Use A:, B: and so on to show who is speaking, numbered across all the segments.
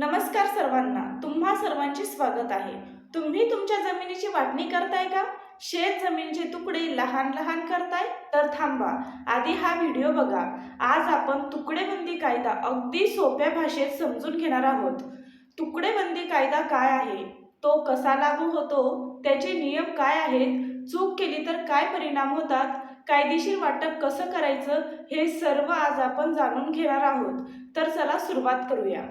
A: नमस्कार सर्वांना तुम्हा सर्वांचे स्वागत आहे. तुम्ही तुमच्या जमिनीची वाटणी करताय का? शेत जमिनीचे तुकडे लहान लहान करताय? तर थांबा आधी हा व्हिडिओ बघा. आज आपण तुकडेबंदी कायदा अगदी सोप्या भाषेत समजून घेणार आहोत. तुकडेबंदी कायदा काय आहे? तो कसा लागू होतो? त्याचे नियम काय आहेत? चूक केली तर काय परिणाम होतात? कायदेशीर वाटप कसं करायचं? हे सर्व आज आपण जाणून घेणार आहोत. तर चला सुरुवात करूया.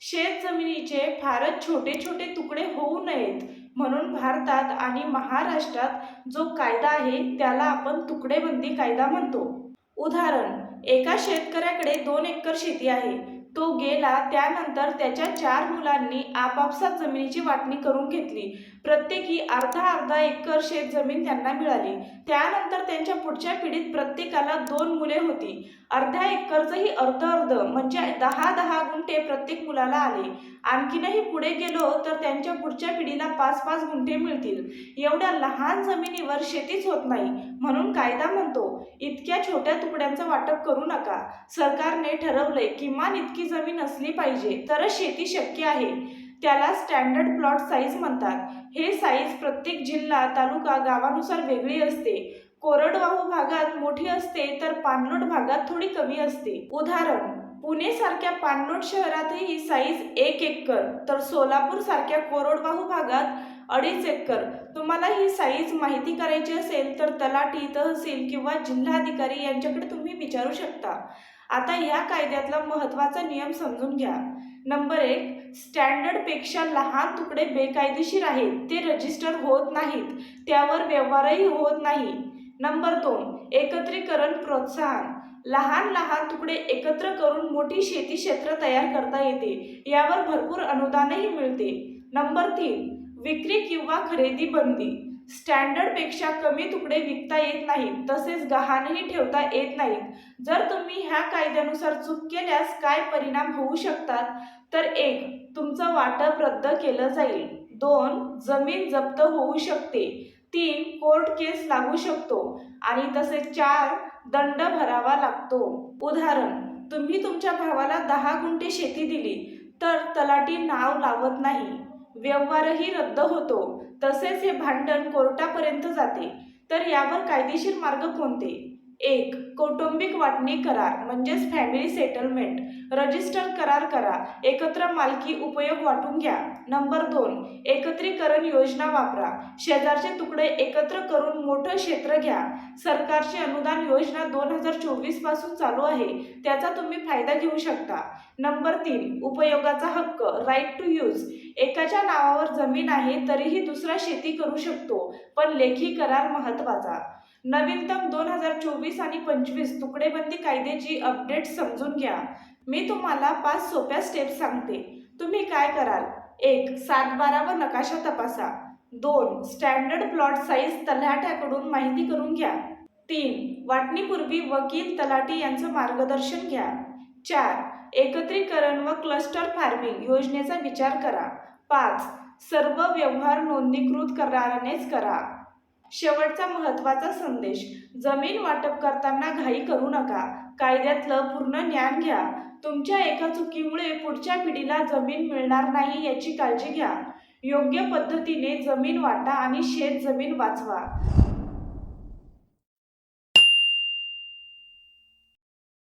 A: शेत जमिनीचे फारच छोटे छोटे तुकडे होऊ नयेत. म्हणून भारतात आणि महाराष्ट्रात जो कायदा आहे त्याला आपण तुकडेबंदी कायदा म्हणतो. उदाहरण एका शेतकऱ्याकडे दोन एकर शेती आहे. तो गेला त्यानंतर त्याच्या चार मुलांनी आपापसात जमिनीची वाटणी करून घेतली. प्रत्येकी अर्धा अर्धा एकर शेत जमीन त्यांना मिळाली. त्यानंतर त्यांच्या पुढच्या पिढीत प्रत्येकाला दोन मुले होती. अर्ध्या एकरचंही अर्ध अर्ध म्हणजे दहा दहा गुंठे प्रत्येक मुलाला आले. आणखीनही पुढे गेलो तर त्यांच्या पुढच्या पिढीला पाच पाच गुंठे मिळतील. एवढ्या लहान जमिनीवर शेतीच होत नाही म्हणून कायदा म्हणतो इतक्या छोट्या तुकड्यांचं वाटप करू नका. सरकारने ठरवलंय किमान इतकी जमीन असली पाहिजे तरच शेती शक्य आहे. त्याला स्टँडर्ड प्लॉट साईज म्हणतात. हे साईज प्रत्येक जिल्हा तालुका गावानुसार वेगळी असते. कोरडवाहू भागात मोठी असते तर पाणलोट भागात थोडी कमी असते. उदाहरण पुणे सारख्या पाणलोट शहरातही ही साईज एक एकर तर सोलापूर सारख्या कोरडवाहू भागात अडीच एकर तुम्हाला ही साईज माहिती करायची असेल तर तलाठी तहसील किंवा जिल्हाधिकारी यांच्याकडे तुम्ही विचारू शकता. आता या कायद्यातला महत्त्वाचा नियम समजून घ्या. नंबर एक स्टँडर्डपेक्षा लहान तुकडे बेकायदेशीर आहेत. ते रजिस्टर होत नाहीत. त्यावर व्यवहारही होत नाही. नंबर दोन एकत्रीकरण प्रोत्साहन. लहान लहान तुकडे एकत्र करून मोठी शेती क्षेत्र तयार करता येते. यावर भरपूर अनुदानही मिळते. नंबर तीन विक्री किंवा खरेदी बंदी. स्टँडर्डपेक्षा कमी तुकडे विकता येत नाहीत तसेच गहाणही ठेवता येत नाहीत. जर तुम्ही ह्या कायद्यानुसार चूक केल्यास काय परिणाम होऊ शकतात? तर एक तुमचं वाटप रद्द केलं जाईल. दोन जमीन जप्त होऊ शकते. तीन कोर्ट केस लागू शकतो. आणि तसेच चार दंड भरावा लागतो. उदाहरण तुम्ही तुमच्या भावाला दहा गुंठे शेती दिली तर तलाठी नाव लावत नाही. व्यवहारही रद्द होतो. तसेच हे भांडण कोर्टापर्यंत जाते. तर यावर कायदेशीर मार्ग कोणते? एक कौटुंबिक वाटणी करार म्हणजेच फॅमिली सेटलमेंट रजिस्टर करार करा. एकत्र मालकी उपयोग वाटून घ्या. नंबर दोन एकत्रीकरण योजना वापरा. शेजारचे तुकडे एकत्र करून मोठं क्षेत्र घ्या. सरकारची अनुदान योजना दोन हजार चोवीसपासून चालू आहे. त्याचा तुम्ही फायदा घेऊ शकता. नंबर तीन उपयोगाचा हक्क राईट टू यूज एकाच्या नावावर जमीन आहे तरीही दुसरा शेती करू शकतो. पण लेखी करार महत्त्वाचा नवीनतम दोन हजार चोवीस आणि पंचवीस तुकडेबंदी कायद्याची अपडेट समजून घ्या. मी तुम्हाला पाच सोप्या स्टेप्स सांगते. तुम्ही काय कराल? एक सात बारा व नकाशा तपासा. दोन स्टँडर्ड प्लॉट साईज तलाठ्याकडून माहिती करून घ्या. तीन वाटणीपूर्वी वकील तलाठी यांचं मार्गदर्शन घ्या. चार एकत्रीकरण व क्लस्टर फार्मिंग योजनेचा विचार करा. पाच सर्व व्यवहार नोंदणीकृत करारानेच करा. शेवटचा महत्त्वाचा संदेश. जमीन वाटप करताना घाई करू नका. कायद्यातलं पूर्ण ज्ञान घ्या. तुमच्या एका चुकीमुळे पुढच्या पिढीला जमीन मिळणार नाही याची काळजी घ्या. योग्य पद्धतीने जमीन वाटा आणि शेत जमीन वाचवा.